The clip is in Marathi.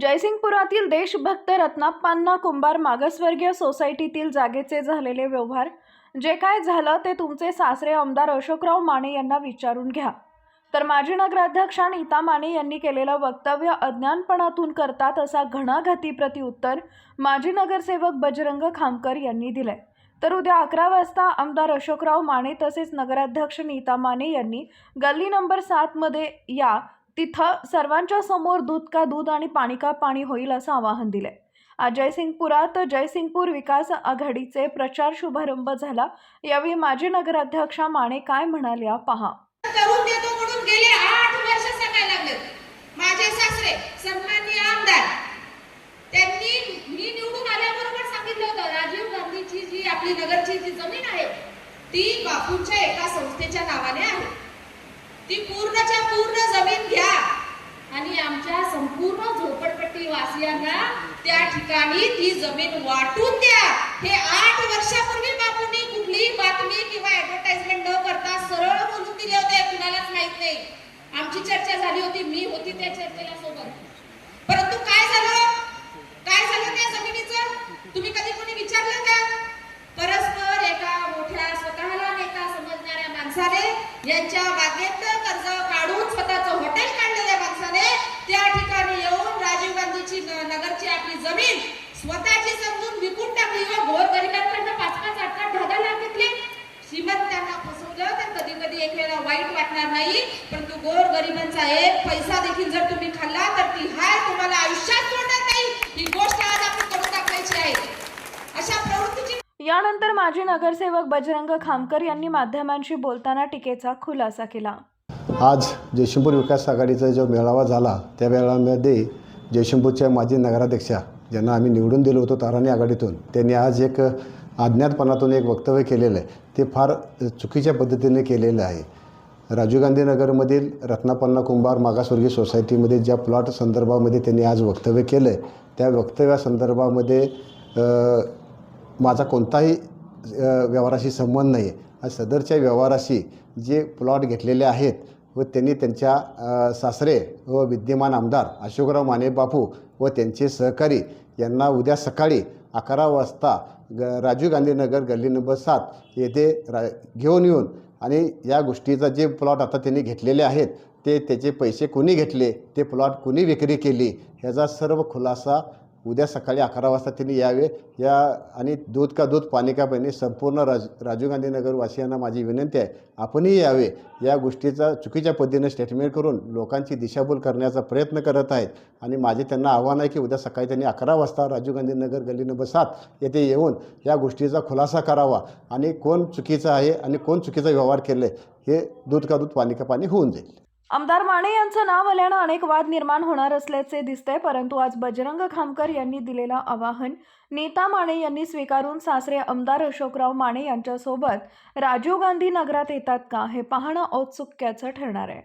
जयसिंगपुरातील देशभक्त रत्नाप्पांना कुंभार मागासवर्गीय सोसायटीतील जागेचे झालेले व्यवहार. जे काय झालं ते तुमचे सासरे आमदार अशोकराव माने यांना विचारून घ्या. तर माजी नगराध्यक्षा नीता माने यांनी केलेलं वक्तव्य अज्ञानपणातून करतात असा घणाघाती प्रतिउत्तर माजी नगरसेवक बजरंग खामकर यांनी दिलंय. तर उद्या अकरा वाजता आमदार अशोकराव माने तसेच नगराध्यक्ष नीता माने यांनी गल्ली नंबर सातमध्ये या तिथं सर्वांच्या समोर दूध का दूध आणि पाणी का पाणी होईल असं आवाहन दिलंय. आज जयसिंगपुरात जयसिंगपूर विकास आघाडीचे प्रचार शुभारंभ झाला. यावेळी माजी नगराध्यक्षा माने काय म्हणाल्या पहा. करून देतो म्हणून गेले आठ वर्ष सांगायला लागले माझे सासरे सन्माननीय आमदार त्यांनी मी निवडून आल्याबरोबर सांगितलं होतं राजीव गांधीची जी आपली नगरची जी जमीन आहे ती बापूंच्या एका संस्थेच्या नावाने आहे. ती पूर्णच्या पूर्ण जमीन घ्या. आणि आमच्या संपूर्ण झोपडपट्टी वासियांना त्या ठिकाणी ती जमीन वाटून द्या. हे आठ वर्षापूर्वी बापूंनी कुठलीही बातमी किंवा ऍडव्हर्टाइजमेंट न करता सरळ बोलून दिले होते कुणालाच माहीत नाही. आमची चर्चा झाली होती मी होती त्या चर्चेला सोबत. परंतु काय झालं? काय झालं त्या जमिनीचं? तुम्ही कधी कोणी विचारलं का परस्पर एका मोठ्या स्वतःला नेता समजणाऱ्या माणसाने यांच्या बागेतलं कर्ज काढून स्वतःचं हॉटेल काढलेल्या माणसाने. त्या ठिकाणी येऊन राजीव गांधीची नगरची आपली जमीन स्वतःची समजून विकून टाकली व गोरगरिबांकडनं पाच पाच आठ आठ दहा दहा लाख घेतले. श्रीमंतांना फसवलं तर कधी कधी एक वेळेला वाईट वाटणार नाही. परंतु गोर गरिबांचा एक पैसा देखील जर तुम्ही खाल्ला तर ती हाय तुम्हाला आयुष्यात सोडणार नाही ही गोष्ट आज आपण करून दाखवायची आहे अशा प्रवृत्तीची यानंतर माजी नगरसेवक बजरंग खामकर यांनी माध्यमांशी बोलताना टीकेचा खुलासा केला. आज जयशंपूर विकास आघाडीचा जो मेळावा झाला त्या मेळाव्यामध्ये जयशंपूरच्या माजी नगराध्यक्षा ज्यांना आम्ही निवडून दिलो होतो ताराणी आघाडीतून त्यांनी आज एक अज्ञातपणातून एक वक्तव्य केलेलं आहे. ते फार चुकीच्या पद्धतीने केलेलं आहे. राजीव गांधी नगरमधील रत्नापन्ना कुंभार मागासवर्गीय सोसायटीमध्ये ज्या प्लॉट संदर्भामध्ये त्यांनी आज वक्तव्य केलं आहे त्या वक्तव्यासंदर्भामध्ये माझा कोणताही व्यवहाराशी संबंध नाही आहे सदरच्या व्यवहाराशी जे प्लॉट घेतलेले आहेत व त्यांनी त्यांच्या सासरे व विद्यमान आमदार अशोकराव माने बापू व त्यांचे सहकारी यांना उद्या सकाळी अकरा वाजता ग राजीव गांधी नगर गल्ली नंबर सात येथे रा घेऊन येऊन आणि या गोष्टीचा जे प्लॉट आता त्यांनी घेतलेले आहेत ते त्याचे पैसे कोणी घेतले? ते प्लॉट कोणी विक्री केली? ह्याचा सर्व खुलासा उद्या सकाळी अकरा वाजता त्यांनी यावे. या आणि दूध का दूध पाणी का पाणी संपूर्ण राज राजीव गांधी माझी विनंती आहे. आपणही यावे. या गोष्टीचा चुकीच्या पद्धतीने स्टेटमेंट करून लोकांची दिशाभूल करण्याचा प्रयत्न करत आहेत. आणि माझे त्यांना आव्हान आहे की उद्या सकाळी त्यांनी अकरा वाजता राजीव गांधी नगर गल्ली नंबर सात येथे येऊन या गोष्टीचा खुलासा करावा. आणि कोण चुकीचं आहे आणि कोण चुकीचा व्यवहार केले हे दूध का दूध पाणी का पाणी होऊन जाईल. आमदार माने यांचं नाव आल्यानं अनेक वाद निर्माण होणार असल्याचे दिसतंय परंतु आज बजरंग खामकर यांनी दिलेलं आवाहन नीता माने यांनी स्वीकारून सासरे आमदार अशोकराव माने यांच्यासोबत राजीव गांधी नगरात येतात का हे पाहणं औत्सुक्याचं ठरणार आहे.